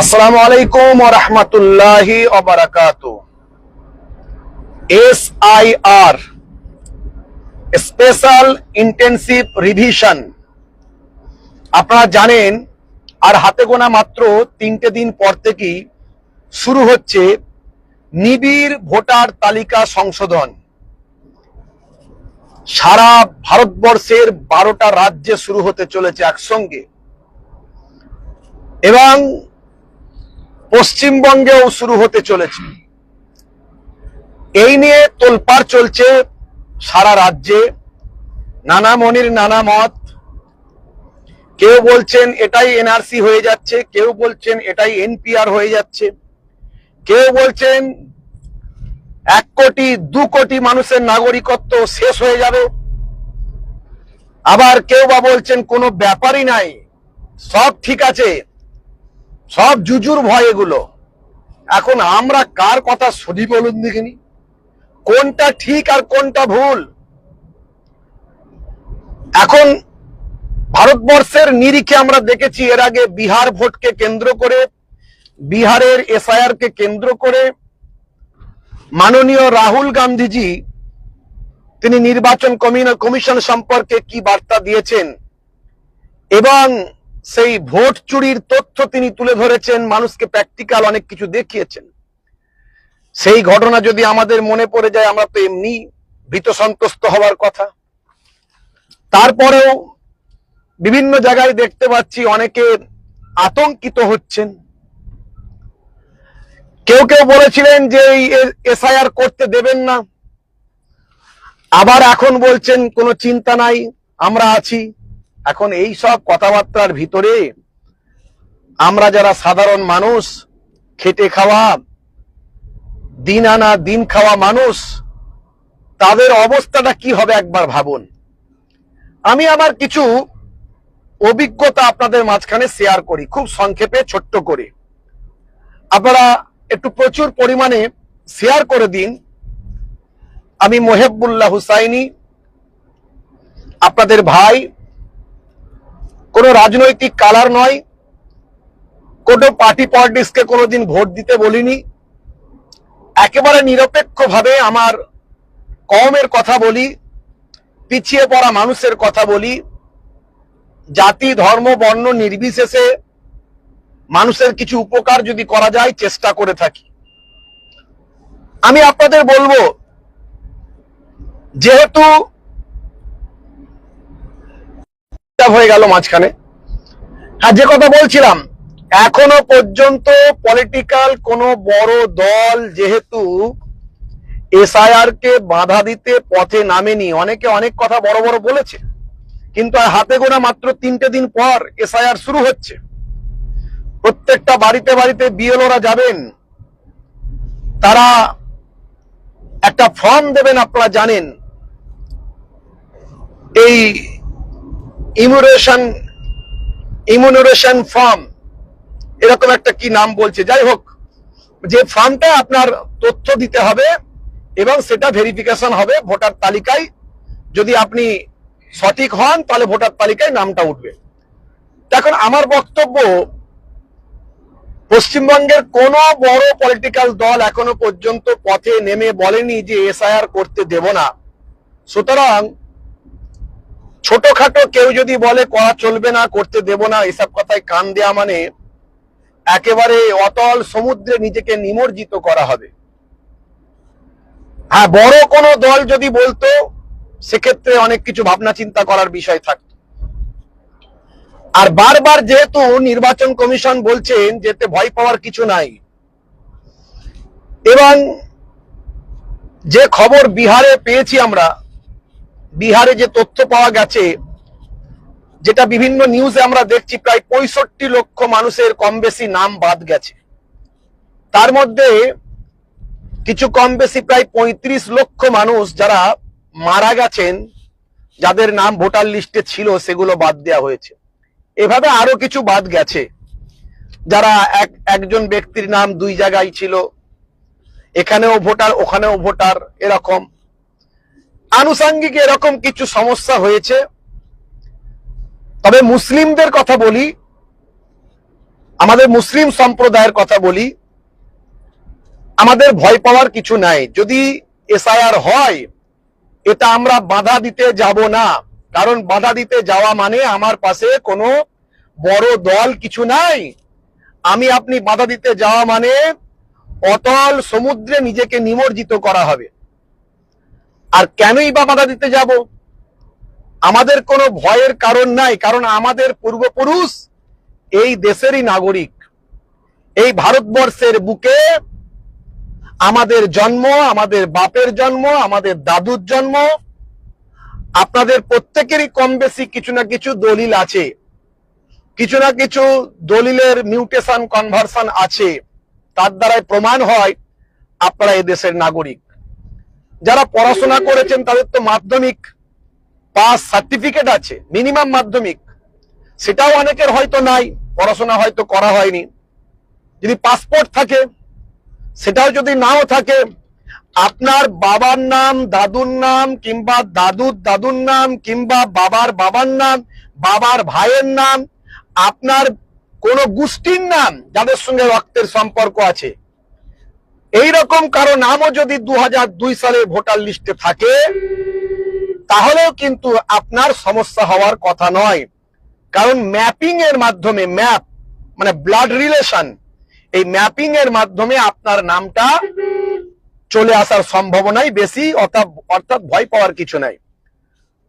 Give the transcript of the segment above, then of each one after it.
আসসালামু আলাইকুম রহমতুল্লাহি S I R special intensive revision. আপনারা জানেন, আর হাতে গোনা মাত্র তিনটে দিন পর থেকেই শুরু হচ্ছে নিবিড় ভোটার তালিকা সংশোধন। সারা ভারতবর্ষের বারোটা রাজ্যে শুরু হতে চলেছে একসঙ্গে। এবং পশ্চিমবঙ্গেও শুরু হতে চলেছে। এই নিয়ে তোলপাড় চলছে সারা রাজ্যে। নানা মনির, নানা মত। কেউ বলছেন এটাই এনআরসি হয়ে যাচ্ছে, কেউ বলছেন এটাই এনপিআর হয়ে যাচ্ছে। কেউ বলছেন এক কোটি, দু কোটি মানুষের নাগরিকত্ব শেষ হয়ে যাবে। আবার কেউ বা বলছেন কোনো ব্যাপারই নাই, সব ঠিক আছে। সব জুজুর ভয় এগুলো। এখন আমরা কার কথা শুনি বলুন দেখিনি? কোনটা ঠিক আর কোনটা ভুল? এখন ভারতবর্ষের নিরিখে আমরা দেখেছি, এর আগে বিহার ভোটকে কেন্দ্র করে, বিহারের এসআইআর কে কেন্দ্র করে মাননীয় রাহুল গান্ধীজি তিনি নির্বাচন কমিশন সম্পর্কে কি বার্তা দিয়েছেন এবং সেই ভোট চুরির তথ্য তিনি তুলে ধরেছেন, মানুষকে প্র্যাকটিক্যাল অনেক কিছু দেখিয়েছেন। সেই ঘটনা যদি আমাদের মনে পড়ে যায়, আমরা তো এমনি ভীত সন্ত্রস্ত হওয়ার কথা। তারপরেও বিভিন্ন জায়গায় দেখতে পাচ্ছি অনেকে আতঙ্কিত হচ্ছেন। কেউ কেউ বলেছিলেন যে এই এসআইআর করতে দেবেন না। আবার এখন বলছেন, কোনো চিন্তা নাই, আমরা আছি। এখন এই সব কথাবার্তার ভিতরে আমরা যারা সাধারণ মানুষ, খেটে খাওয়া, দিন আনা, দিন খাওয়া মানুষ, তাদের অবস্থাটা কি হবে একবার ভাবুন। আমি আমার কিছু অভিজ্ঞতা আপনাদের মাঝখানে শেয়ার করি, খুব সংক্ষেপে, ছোট্ট করে। আপনারা একটু প্রচুর পরিমাণে শেয়ার করে দিন। আমি মোহেবুল্লাহ হুসাইনি, আপনাদের ভাই কোন রাজনৈতিক কালার নয়। কোনো পার্টি পলিটিক্সকে কোনোদিন ভোট দিতে বলিনি। একেবারে নিরপেক্ষভাবে আমার কমের কথা বলি, পিছিয়ে পড়া মানুষের কথা বলি। জাতি, ধর্ম, বর্ণ নির্বিশেষে মানুষের কিছু উপকার যদি করা যায়, চেষ্টা করে থাকি। আমি আপনাদের বলব, যেহেতু হয়ে গেল মাঝখানে। হ্যাঁ যে কথা বলছিলাম, এখনও পর্যন্ত পলিটিক্যাল কোনো বড় দল যেহেতু এসআইআর কে বাধা দিতে পথে নামেনি, অনেকে অনেক কথা বড় বড় বলেছে, কিন্তু আর হাতে গোনা মাত্র তিনটে দিন পর এসআইআর শুরু হচ্ছে। প্রত্যেকটা বাড়িতে বাড়িতে বিএলওরা যাবেন, তারা একটা ফর্ম দেবেন, আপনারা জানেন। এই ইমিউনেশন ইমিউনেশন ফর্ম এরকম একটা কি নাম বলছে? যাই হোক, যে ফর্মটা আপনার তথ্য দিতে হবে এবং সেটা ভেরিফিকেশন হবে ভোটার তালিকায়। যদি আপনি সঠিক হন, তাহলে ভোটার তালিকায় নামটা উঠবে। এখন আমার বক্তব্য, পশ্চিমবঙ্গের কোন বড় পলিটিক্যাল দল এখনও পর্যন্ত পথে নেমে বলেনি যে এসআইআর করতে দেব না। সুতরাং ছোটখাটো কেউ যদি বলে করা চলবে না, করতে দেব না, এসব কথায় কান দেয়া মানে একেবারে অতল সমুদ্রে নিজেকে নিমজ্জিত করা হবে। হ্যাঁ বড় কোনো দল যদি বলতো, সেক্ষেত্রে অনেক কিছু ভাবনা চিন্তা করার বিষয় থাকতো। আর বারবার যেহেতু নির্বাচন কমিশন বলছেন যেতে ভয় পাওয়ার কিছু নাই, এবং যে খবর বিহারে পেয়েছি আমরা বিহারে যে তথ্য পাওয়া গেছে, যেটা বিভিন্ন নিউজে আমরা দেখছি, প্রায় পঁয়ষট্টি লক্ষ মানুষের কম বেশি নাম বাদ গেছে। তার মধ্যে কিছু কম বেশি প্রায় পঁয়ত্রিশ লক্ষ মানুষ যারা মারা গেছেন, যাদের নাম ভোটার লিস্টে ছিল, সেগুলো বাদ দেওয়া হয়েছে। এভাবে আরও কিছু বাদ গেছে। যারা এক, একজন ব্যক্তির নাম দুই জায়গায় ছিল, এখানেও ভোটার, ওখানেও ভোটার, এরকম। আনুষাঙ্গিক এরকম কিছু সমস্যা হয়েছে। তবে মুসলিমদের কথা বলি, আমাদের মুসলিম সম্প্রদায়ের কথা বলি, আমাদের ভয় পাওয়ার কিছু নাই। যদি এসআইআর হয়, এটা আমরা বাধা দিতে যাব না। কারণ বাধা দিতে যাওয়া মানে আমার পাশে কোনো বড় দল কিছু নাই। আমি আপনি বাধা দিতে যাওয়া মানে অতল সমুদ্রে নিজেকে নিমজ্জিত করা হবে। আর কেনই বা বাধা দিতে যাব? আমাদের কোনো ভয়ের কারণ নাই, কারণ আমাদের পূর্বপুরুষ এই দেশেরই নাগরিক। এই ভারতবর্ষের বুকে আমাদের জন্ম, আমাদের বাপের জন্ম, আমাদের দাদুর জন্ম, আপনাদের প্রত্যেকেরই কম বেশি কিছু না কিছু দলিল আছে। কিছু না কিছু দলিলের মিউটেশন কনভার্সন আছে। তার দ্বারাই প্রমাণ হয় আপনারা এই দেশের নাগরিক। যারা পড়াশোনা করেছেন, তাদের তো মাধ্যমিক পাস সার্টিফিকেট আছে, মিনিমাম মাধ্যমিক। সেটাও অনেকের হয়তো নাই, পড়াশোনা হয়তো করা হয়নি। যদি পাসপোর্ট থাকে, সেটাও যদি নাও থাকে, আপনার বাবার নাম, দাদুর নাম, কিংবা দাদুর দাদুর নাম, কিংবা বাবার বাবার নাম, বাবার ভাইয়ের নাম, আপনার কোন গোষ্ঠীর নাম, যাদের সঙ্গে রক্তের সম্পর্ক আছে এই রকম কারও নামও যদি দু দুই সালে ভোটার লিস্টে থাকে, তাহলেও কিন্তু আপনার সমস্যা হওয়ার কথা নয়। কারণ ম্যাপিং এর মাধ্যমে, ম্যাপ মানে ব্লাড রিলেশন, এই ম্যাপিং এর মাধ্যমে আপনার নামটা চলে আসার সম্ভাবনাই বেশি, অর্থাৎ অর্থাৎ ভয় পাওয়ার কিছু নাই।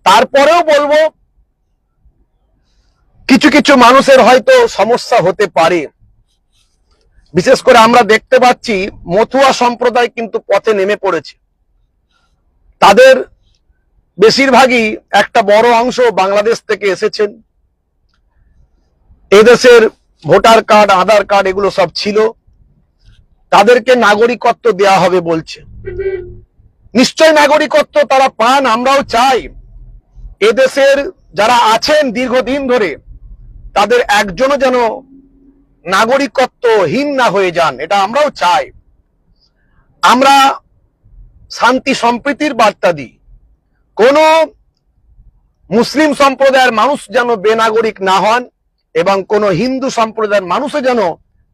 তারপরেও বলব, কিছু কিছু মানুষের হয়তো সমস্যা হতে পারে। বিশেষ করে আমরা দেখতে পাচ্ছি মথুয়া সম্প্রদায় কিন্তু পথে নেমে পড়েছে। তাদের বেশিরভাগই একটা বড় অংশ বাংলাদেশ থেকে এসেছেন। এদেশের ভোটার কার্ড, আধার কার্ড এগুলো সব ছিল। তাদেরকে নাগরিকত্ব দেয়া হবে বলছে। নিশ্চয় নাগরিকত্ব তারা পান, আমরাও চাই। এদেশের যারা আছেন দীর্ঘদিন ধরে, তাদের একজনও যেন নাগরিকত্বহীন না হয়ে যান, এটা আমরাও চাই। আমরা শান্তি সম্প্রীতির বার্তা দিই। কোন মুসলিম সম্প্রদায়ের মানুষ যেন বেনাগরিক না হন এবং কোন হিন্দু সম্প্রদায়ের মানুষও যেন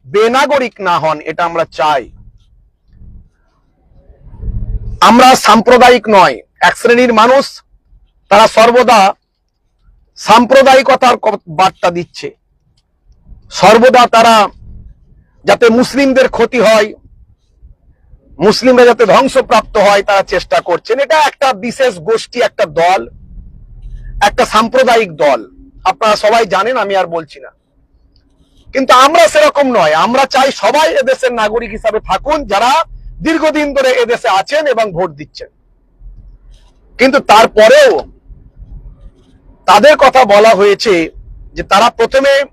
বেনাগরিক না হন, এটা আমরা চাই। আমরা সাম্প্রদায়িক নয়, এক শ্রেণির মানুষ, তারা সর্বদা সাম্প্রদায়িকতার বার্তা দিচ্ছে। সর্বদা তারা যাতে মুসলিমদের ক্ষতি হয়, মুসলিমরা যাতে ধ্বংসপ্রাপ্ত হয়, তারা চেষ্টা করছেন। এটা একটা বিশেষ গোষ্ঠী, একটা দল, একটা সাম্প্রদায়িক দল। আপনারা সবাই জানেন, আমি আর বলছি না। কিন্তু আমরা সেরকম নয়। আমরা চাই সবাই এদেশের নাগরিক হিসাবে থাকুন, যারা দীর্ঘদিন ধরে এদেশে আছেন এবং ভোট দিচ্ছেন। কিন্তু তারপরেও তাদের কথা বলা হয়েছে যে তারা প্রথমে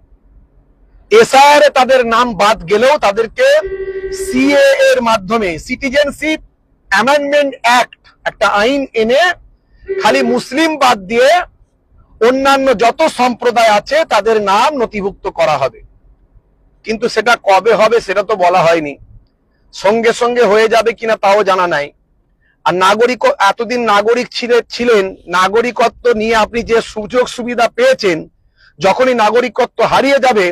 এসআইআর এ তাদের নাম বাদ গেলেও তাদেরকে সিএ এর মাধ্যমে সিটিজেনশিপ অ্যামেন্ডমেন্ট অ্যাক্ট একটা আইন এনে খালি মুসলিম বাদ দিয়ে অন্যান্য যত সম্প্রদায় আছে তাদের নাম নথিভুক্ত করা হবে। কিন্তু সেটা কবে হবে সেটা তো বলা হয়নি। সঙ্গে সঙ্গে হয়ে যাবে কিনা তাও জানা নাই। আর নাগরিক এতদিন নাগরিক ছিলে ছিলেন, নাগরিকত্ব নিয়ে আপনি যে সুযোগ সুবিধা পেয়েছেন, যখনই নাগরিকত্ব হারিয়ে যাবে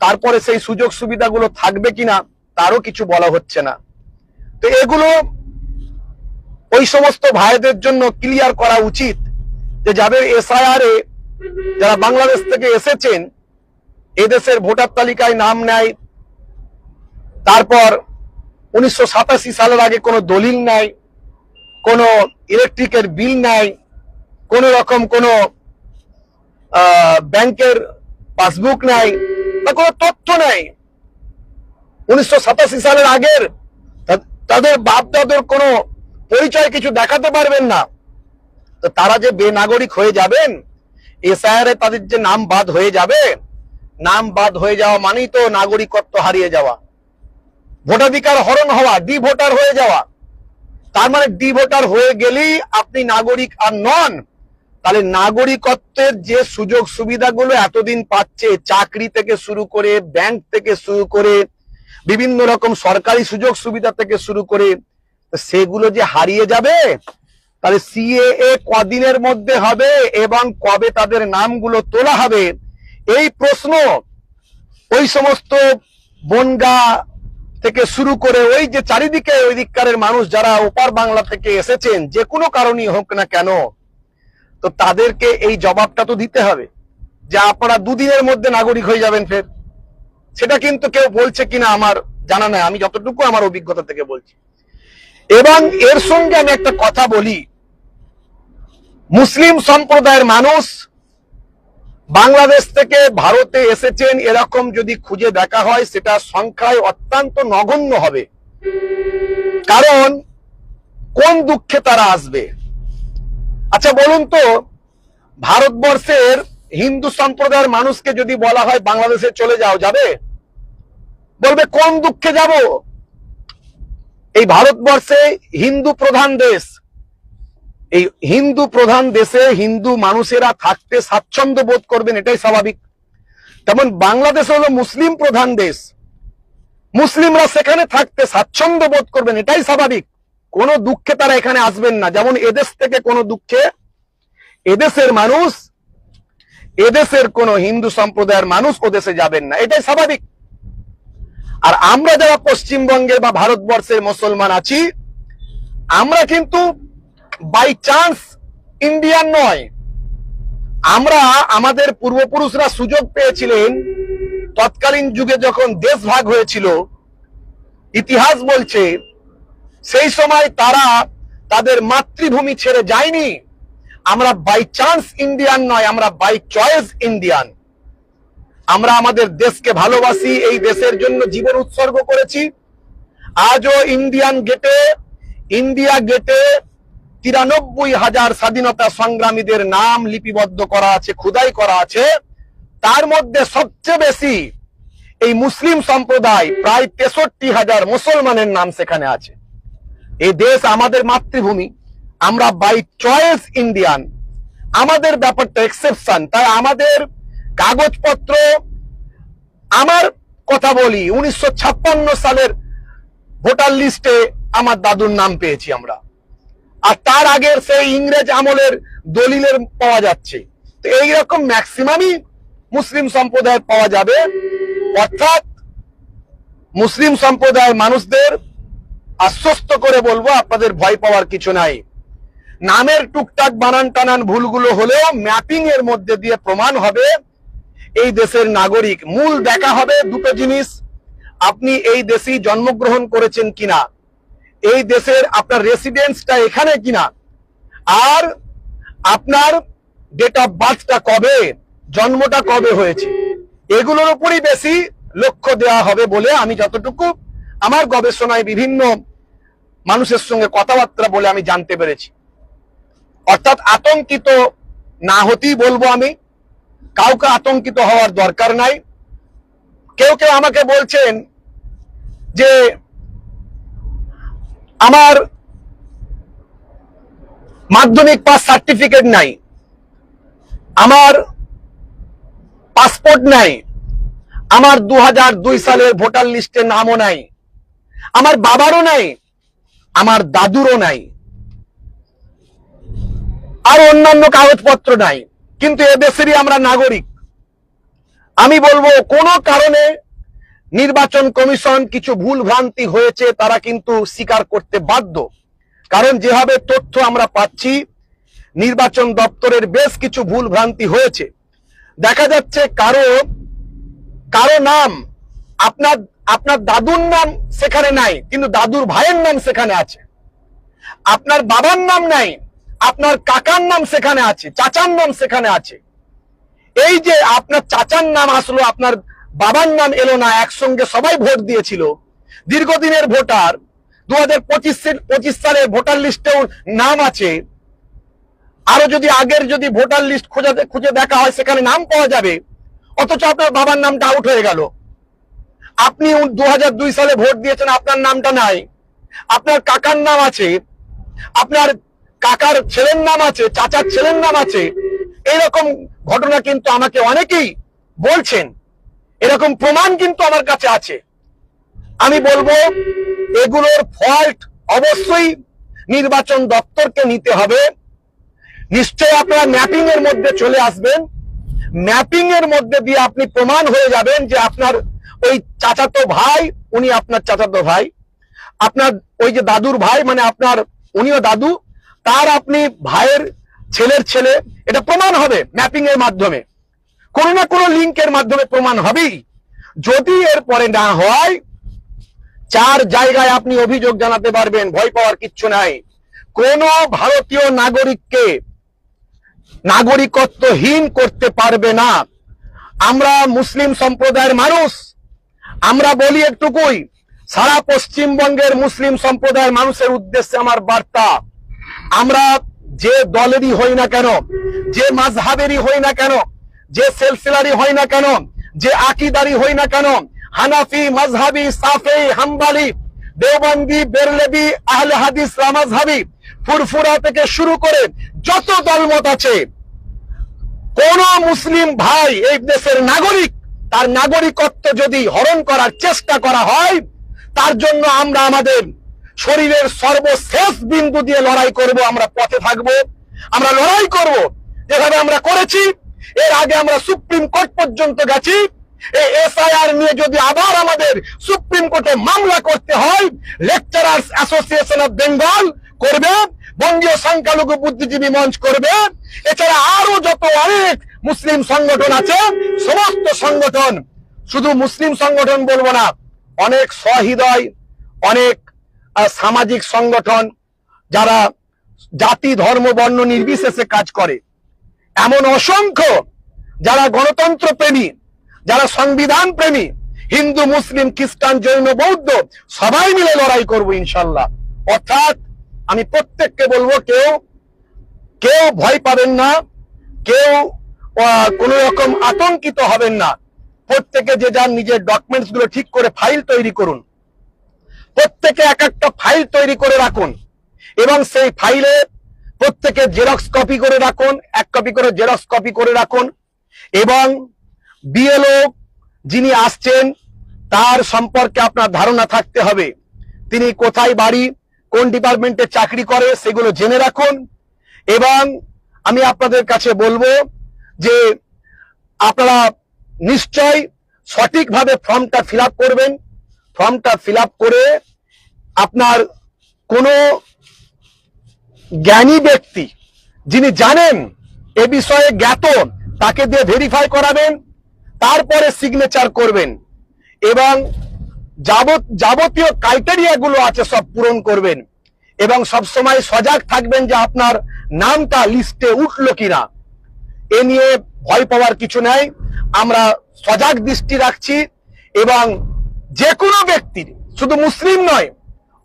তারপরে সেই সুযোগ সুবিধাগুলো থাকবে কিনা, তারও কিছু বলা হচ্ছে না। তো এগুলো ওই সমস্ত ভাইদের জন্য ক্লিয়ার করা উচিত যে যাদের এসআইআর এ যারা বাংলাদেশ থেকে এসেছেন, এদেশের ভোটার তালিকায় নাম নেয়, তারপর উনিশশো সাতাশি সালের আগে কোনো দলিল নাই কোনো ইলেকট্রিকের বিল নাই কোনো রকম কোনো ব্যাংকের পাসবুক নাই বা কোনো তথ্য নাই। উনিশশো সালের আগের তাদের বাপ দাদুর কোনো পরিচয় কিছু দেখাতে পারবেন না। তো তারা যে বেনাগরিক হয়ে যাবেন, এসআইআর এ তাদের যে নাম বাদ হয়ে যাবে, নাম বাদ হয়ে যাওয়া মানেই তো নাগরিকত্ব হারিয়ে যাওয়া। ভোটাধিকার হরণ হওয়া ডি ভোটার হয়ে যাওয়া। তার মানে ডি ভোটার হয়ে গেলেই আপনি নাগরিক আর নন। তাহলে নাগরিকত্বের যে সুযোগ সুবিধাগুলো এতদিন পাচ্ছে, চাকরি থেকে শুরু করে ব্যাংক থেকে শুরু করে, বিভিন্ন রকম সরকারি সুযোগ সুবিধা থেকে শুরু করে সেগুলো যে হারিয়ে যাবে? তাহলে সিএএ কদিনের মধ্যে হবে এবং কবে তাদের নামগুলো তোলা হবে? এই প্রশ্ন ওই সমস্ত বনগা থেকে শুরু করে ওই যে চারিদিকে ওই দিককারের মানুষ যারা ওপার বাংলা থেকে এসেছেন, যে কোনো কারণই হোক না কেন তো তাদেরকে এই জবাবটা তো দিতে হবে যে আপনারা দুদিনের মধ্যে নাগরিক হয়ে যাবেন ফের। সেটা কিন্তু কেউ বলছে কিনা আমার জানা নাই, আমি যতটুকু আমার অভিজ্ঞতা থেকে বলছি। এবং এর সঙ্গে আমি একটা কথা বলি। মুসলিম সম্প্রদায়ের মানুষ বাংলাদেশ থেকে ভারতে এসেছেন এরকম যদি খুঁজে দেখা হয়, সেটা সংখ্যায় অত্যন্ত নগণ্য হবে। কারণ কোন দুঃখে তারা আসবে? আচ্ছা বলুন তো, ভারতবর্ষের হিন্দু সম্প্রদায়ের মানুষকে যদি বলা হয় বাংলাদেশে চলে যাও, যাবে? বলবে, কোন দুঃখে যাব? এই ভারতবর্ষে হিন্দু প্রধান দেশ। এই হিন্দু প্রধান দেশে হিন্দু মানুষেরা থাকতে স্বাচ্ছন্দ্য বোধ করবেন, এটাই স্বাভাবিক। তেমন বাংলাদেশ হলো মুসলিম প্রধান দেশ। মুসলিমরা সেখানে থাকতে স্বাচ্ছন্দ্য বোধ করবেন, এটাই স্বাভাবিক। কোনো দুঃখে তারা এখানে আসবেন না। যেমন এদেশ থেকে কোনো দুঃখে এদেশের মানুষ, এদেশের কোন হিন্দু সম্প্রদায়ের মানুষ ও দেশে যাবেন না। এটাই স্বাভাবিক। আর আমরা যারা পশ্চিমবঙ্গের বা ভারতবর্ষের মুসলমান আছি, আমরা কিন্তু বাই চান্স ইন্ডিয়ান নয়। আমরা, আমাদের পূর্বপুরুষরা সুযোগ পেয়েছিলেন, তৎকালীন যুগে যখন দেশ ভাগ হয়েছিল, ইতিহাস বলছে সেই সময় তারা তাদের মাতৃভূমি ছেড়ে যায়নি। আমরা বাই চান্স ইন্ডিয়ান নয়, আমরা বাই চয়েস ইন্ডিয়ান আমরা আমাদের দেশকে ভালোবাসি, এই দেশের জন্য জীবন উৎসর্গ করেছি। আজও ইন্ডিয়ান গেটে ইন্ডিয়া গেটে তিরানব্বই হাজার স্বাধীনতা সংগ্রামীদের নাম লিপিবদ্ধ করা আছে, খুদাই করা আছে। তার মধ্যে সবচেয়ে বেশি এই মুসলিম সম্প্রদায়, প্রায় তেষট্টি হাজার মুসলমানের নাম সেখানে আছে। এই দেশ আমাদের মাতৃভূমি। আমরা বাই চয়েস ইন্ডিয়ান আমাদের ব্যাপারটা এক্সেপশন তাই আমাদের কাগজপত্র, আমার কথা বলি, উনিশশো সালের ভোটার লিস্টে আমার দাদুর নাম পেয়েছি আমরা। আর তার আগের সেই ইংরেজ আমলের দলিলের পাওয়া যাচ্ছে। তো এইরকম ম্যাক্সিমামই মুসলিম সম্প্রদায়ের পাওয়া যাবে। অর্থাৎ মুসলিম সম্প্রদায়ের মানুষদের আশ্বস্ত করে বলব, আপনাদের ভয় পাওয়ার কিছু নাই। নামের টুকটাক বানান টানান ভুলগুলো হলেও ম্যাপিং এর মধ্যে দিয়ে প্রমাণ হবে এই দেশের নাগরিক। মূল দেখা হবে দুটো জিনিস, আপনি এই দেশেই জন্মগ্রহণ করেছেন কিনা, এই দেশের আপনার রেসিডেন্সটা এখানে কিনা, আর আপনার ডেট অফ বার্থটা কবে, জন্মটা কবে হয়েছে, এগুলোর উপরই বেশি লক্ষ্য দেওয়া হবে বলে আমি যতটুকু আমার গবেষণায় বিভিন্ন মানুষের সঙ্গে কথাবার্তা বলে আমি জানতে পেরেছি। অর্থাৎ আতঙ্কিত না হতেই বলব আমি, কাউকে আতঙ্কিত হওয়ার দরকার নাই। কেউ কেউ আমাকে বলছেন যে আমার মাধ্যমিক পাস সার্টিফিকেট নাই, আমার পাসপোর্ট নাই, আমার দু সালের ভোটার লিস্টে নামও নাই। আমার বাবারও নাই, আমার দাদুরও নাই, আর অন্যান্য কাগজপত্র নাই, কিন্তু এদেশেরই আমরা নাগরিক। আমি বলব, কোনো কারণে নির্বাচন কমিশন কিছু ভুল ভ্রান্তি হয়েছে তারা কিন্তু স্বীকার করতে বাধ্য। কারণ যেভাবে তথ্য আমরা পাচ্ছি, নির্বাচন দপ্তরের বেশ কিছু ভুল ভ্রান্তি হয়েছে। দেখা যাচ্ছে কারও কারও নাম আপনার আপনার দাদুর নাম সেখানে নাই, কিন্তু দাদুর ভাইয়ের নাম সেখানে আছে। আপনার বাবার নাম নাই, আপনার কাকার নাম সেখানে আছে, চাচার নাম সেখানে আছে। এই যে আপনার চাচার নাম আসলো, আপনার বাবার নাম এলো না, একসঙ্গে সবাই ভোট দিয়েছিল। দীর্ঘদিনের ভোটার দু হাজার পঁচিশ সালের ভোটার লিস্টেও নাম আছে। আরও যদি আগের যদি ভোটার লিস্ট খোঁজা খুঁজে দেখা হয়, সেখানে নাম পাওয়া যাবে। অথচ আপনার বাবার নামটা আউট হয়ে গেল। আপনি দু হাজার দুই সালে ভোট দিয়েছেন, আপনার নামটা নাই। আপনার কাকার নাম আছে, আপনার কাকার ছেলের নাম আছে, চাচার ছেলের নাম আছে। এরকম ঘটনা কিন্তু আমাকে অনেকেই বলছেন। এরকম প্রমাণ কিন্তু আমার কাছে আছে। আমি বলব, এগুলোর ফল্ট অবশ্যই নির্বাচন দপ্তরকে নিতে হবে। নিশ্চয় আপনারা ম্যাপিং এর মধ্যে চলে আসবেন। ম্যাপিং এর মধ্যে দিয়ে আপনি প্রমাণ হয়ে যাবেন যে আপনার ওই চাচাতো ভাই, উনি আপনার চাচাতো ভাই। আপনার ওই যে দাদুর ভাই মানে আপনার উনিও দাদু, তার আপনি ভাইয়ের ছেলের ছেলে। এটা প্রমাণ হবে ম্যাপিং এর মাধ্যমে। কোনো না কোনো লিঙ্কের মাধ্যমে প্রমাণ হবেই। যদি এর পরে না হয়, চার জায়গায় আপনি অভিযোগ জানাতে পারবেন, ভয় পাওয়ার কিচ্ছু নাই। কোন ভারতীয় নাগরিককে নাগরিকত্বহীন করতে পারবে না। আমরা মুসলিম সম্প্রদায়ের মানুষ আমরা বলি একটুকুই, সারা পশ্চিমবঙ্গের মুসলিম সম্প্রদায়ের মানুষের উদ্দেশ্যে আমার বার্তা, আমরা যে দলেরই হই না কেন, যে মাঝহাবেরই হই না কেন, যে সেলসিলারি হই না কেন, যে আকিদারি হই না কেন, হানাফি মাজহাবি সাফে, হাম্বালি, দেওবন্দি, বেরলেবি, আহলে হাদিস রামাজহাবি ফুরফুরা থেকে শুরু করে যত দলমত আছে, কোন মুসলিম ভাই এই দেশের নাগরিক তার নাগরিকত্ব যদি হরণ করার চেষ্টা করা হয়, তার জন্য আমরা আমাদের শরীরের সর্বশেষ বিন্দু দিয়ে লড়াই করব, আমরা পথে থাকব। আমরা লড়াই করব, যেভাবে আমরা করেছি, এর আগে আমরা সুপ্রিম কোর্ট পর্যন্ত গেছি। এসআইআর নিয়ে যদি আবার আমাদের সুপ্রিম কোর্টে মামলা করতে হয়, লেকচারার্স অ্যাসোসিয়েশন অফ বেঙ্গল করবে বঙ্গীয় সংখ্যালঘু বুদ্ধিজীবী মঞ্চ করবে এছাড়া আরও যত অনেক মুসলিম সংগঠন আছে, সমস্ত সংগঠন, শুধু মুসলিম সংগঠন বলব না, অনেক সহৃদয়, অনেক সামাজিক সংগঠন, যারা জাতি, ধর্ম, বর্ণ নির্বিশেষে কাজ করে। এমন অসংখ্য যারা গণতন্ত্র প্রেমী, যারা সংবিধান প্রেমী, হিন্দু, মুসলিম, খ্রিস্টান, জৈন, বৌদ্ধ, সবাই মিলে লড়াই করব ইনশাল্লাহ। অর্থাৎ আমি প্রত্যেককে বলব, কেউ কেউ ভয় পাবেন না, কেউ কোনো রকম আতঙ্কিত হবেন না। প্রত্যেকে যে যার নিজের ডকুমেন্টসগুলো ঠিক করে ফাইল তৈরি করুন। প্রত্যেকে এক একটা ফাইল তৈরি করে রাখুন। এবং সেই ফাইলে প্রত্যেকে জেরক্স কপি করে রাখুন, এক কপি করে জেরক্স কপি করে রাখুন। এবং বিএলও যিনি আসছেন, তার সম্পর্কে আপনার ধারণা থাকতে হবে। তিনি কোথায় বাড়ি কোন ডিপার্টমেন্টে চাকরি করে সেগুলো জেনে রাখুন। এবং আমি আপনাদের কাছে বলব যে আপনারা নিশ্চয় সঠিকভাবে ফর্মটা ফিল করবেন। ফর্মটা ফিল করে আপনার কোনো জ্ঞানী ব্যক্তি যিনি জানেন এ বিষয়ে জ্ঞাত, তাকে দিয়ে ভেরিফাই করাবেন, তারপরে সিগনেচার করবেন। এবং যাবতীয় ক্রাইটেরিয়া গুলো আছে সব পূরণ করবেন। এবং সবসময় সজাগ থাকবেন যে আপনার নামটা লিস্টে উঠল কিনা। এ নিয়ে ভয় পাওয়ার কিছু নাই। আমরা সজাগ দৃষ্টি রাখছি এবং যে কোনো ব্যক্তির, শুধু মুসলিম নয়,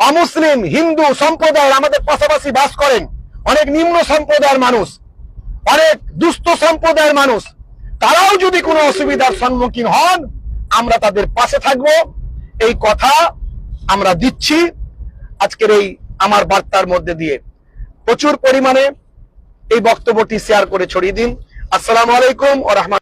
অমুসলিম, হিন্দু সম্প্রদায়ের আমাদের পাশাপাশি বাস করেন অনেক নিম্ন সম্প্রদায়ের মানুষ, অনেক দুস্থ সম্প্রদায়ের মানুষ, তারাও যদি কোনো অসুবিধার সম্মুখীন হন, আমরা তাদের পাশে থাকব। এই কথা আমরা দিচ্ছি আজকের এই আমার বার্তার মধ্যে দিয়ে। প্রচুর পরিমাণে এই বক্তব্যটি শেয়ার করে ছড়িয়ে দিন। আসসালামু আলাইকুম ও রহমান